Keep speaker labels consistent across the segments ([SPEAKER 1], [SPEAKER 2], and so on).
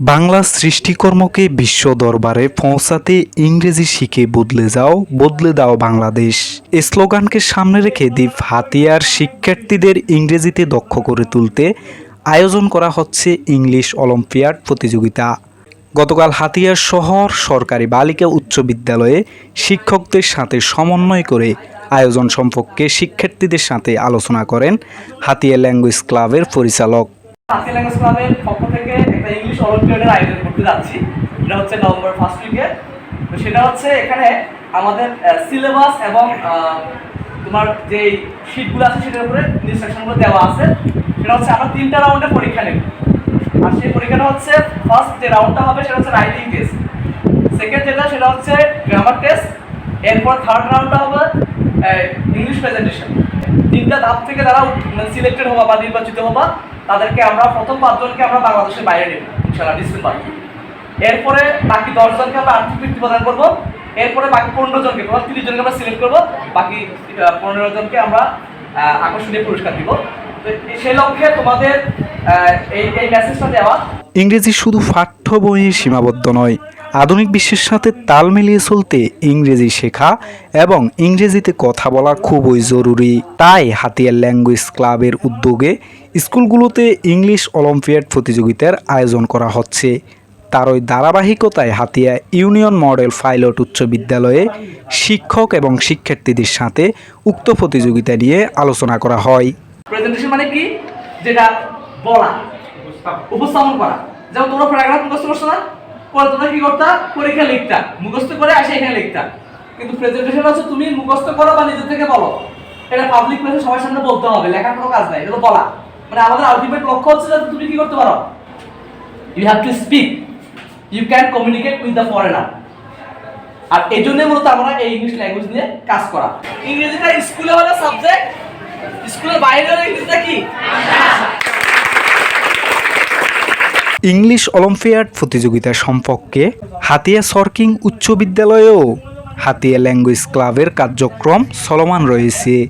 [SPEAKER 1] বাংলা সৃষ্টিকর্মকে বিশ্ব দরবারে পৌঁছাতে ইংরেজি শিখে বদলে যাও, বদলে দাও বাংলাদেশ। স্লোগানকে সামনে রেখে দ্বীপ হাতিয়ার শিক্ষার্থীদের ইংরেজিতে দক্ষ করে তুলতে আয়োজন করা হচ্ছে ইংলিশ অলিম্পিয়াড প্রতিযোগিতা। গতকাল হাতিয়ার শহর সরকারি বালিকা উচ্চ বিদ্যালয়ে শিক্ষকদের সাথে সমন্বয় করে আয়োজন সম্পর্কে শিক্ষার্থীদের সাথে আলোচনা করেন হাতিয়া ল্যাঙ্গুয়েজ ক্লাবের পরিচালক।
[SPEAKER 2] হাসি ল্যাঙ্গুয়েজ ক্লাবের পক্ষ থেকে একটা অলিম্পিয়াডের আয়োজন করতে যাচ্ছি। এটা হচ্ছে নভেম্বর ফার্স্ট উইকে তো সেটা হচ্ছে এখানে আমাদের সিলেবাস এবং তোমার যে শিটগুলো আছে সেটার উপরে ইনস্ট্রাকশনগুলো দেওয়া আছে। সেটা হচ্ছে আমরা তিনটা রাউন্ডে পরীক্ষা নেব। আর সেই পরীক্ষাটা হচ্ছে ফার্স্ট যে রাউন্ডটা হবে সেটা হচ্ছে রাইটিং টেস্ট সেকেন্ড যেটা, সেটা হচ্ছে গ্রামার টেস্ট এরপর থার্ড রাউন্ডটা হবে ইংলিশ প্রেজেন্টেশন তিনটা ধাপ থেকে যারা সিলেক্টেড হবা বা নির্বাচিত হবা, তাদেরকে আমরা প্রথম পাঁচজনকে আমরা বাংলাদেশের বাইরে নেব ইনশাল্লাহ ডিসেম্বর। এরপরে বাকি দশজনকে আমরা আর্থিক বৃত্তি প্রদান করব, এরপরে বাকি পনেরো জনকে টোটাল তিরিশ জনকে আমরা সিলেক্ট করব, বাকি পনেরো জনকে আমরা আকর্ষণীয় পুরস্কার দিব। সেই লক্ষ্যে তোমাদের এই মেসেজটা দেওয়া।
[SPEAKER 1] ইংরেজি শুধু পাঠ্য বইয়ে সীমাবদ্ধ নয় আধুনিক বিশ্বের সাথে তাল মিলিয়ে চলতে ইংরেজি শেখা এবং ইংরেজিতে কথা বলা খুবই জরুরি। তাই হাতিয়ার ল্যাঙ্গুয়েজ ক্লাবের উদ্যোগে স্কুলগুলোতে ইংলিশ অলিম্পিয়াড প্রতিযোগিতার আয়োজন করা হচ্ছে। তার ওই ধারাবাহিকতায় হাতিয়া ইউনিয়ন মডেল পাইলট উচ্চ বিদ্যালয়ে শিক্ষক এবং শিক্ষার্থীদের সাথে উক্ত প্রতিযোগিতা নিয়ে আলোচনা করা হয়।
[SPEAKER 2] প্রেজেন্টেশন মানে কি? যেটা বলা, উপস্থাপন করা। যেমন তোমরা প্যারাগ্রাফ মুখস্থ করছ না? পরে তোমরা কি করতা? পরীক্ষা লিখতা। মুখস্থ করে আসে এখানে লিখতা। কিন্তু প্রেজেন্টেশন হচ্ছে তুমি মুখস্থ করো বা নিজে থেকে বলো। এটা পাবলিক প্লেসে সবার সামনে বলতে হবে, লেখার কোনো কাজ নাই, এটা তো বলা। মানে আমাদের আলটিমেট লক্ষ্য হচ্ছে যে তুমি কি করতে পারো? You have to speak you can communicate with the foreigner আর এই জন্যই মূলত আমরা এই ইংলিশ ল্যাঙ্গুয়েজ নিয়ে কাজ করা। ইংরেজিটা স্কুলে হলে সাবজেক্ট স্কুলের বাইরে হলে ইংরেজিটা কি?
[SPEAKER 1] ইংলিশ অলিম্পিয়াড প্রতিযোগিতা সম্পর্কে হাতিয়া সরকিং উচ্চ বিদ্যালয়েও হাতিয়া ল্যাঙ্গুয়েজ ক্লাবের কার্যক্রম চলমান রয়েছে।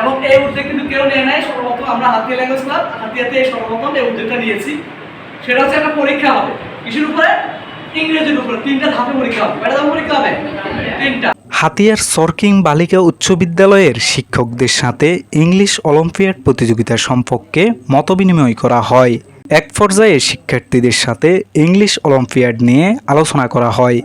[SPEAKER 2] এবং এই উদ্যোগ কিন্তু কেউ নেয় নাই। সর্বপ্রথম আমরা হাতিয়া ল্যাঙ্গুয়েজ ক্লাব, হাতিয়াতে সর্বপ্রথম এই উদ্যোগটা নিয়েছি। সেটা হচ্ছে একটা পরীক্ষা হবে। কিসের উপরে?
[SPEAKER 1] হাতিয়ার সরকিং বালিকা উচ্চ বিদ্যালয়ের শিক্ষকদের সাথে ইংলিশ অলিম্পিয়াড প্রতিযোগিতা সম্পর্কে মতবিনিময় করা হয়। এক পর্যায়ে শিক্ষার্থীদের সাথে ইংলিশ অলিম্পিয়াড নিয়ে আলোচনা করা হয়।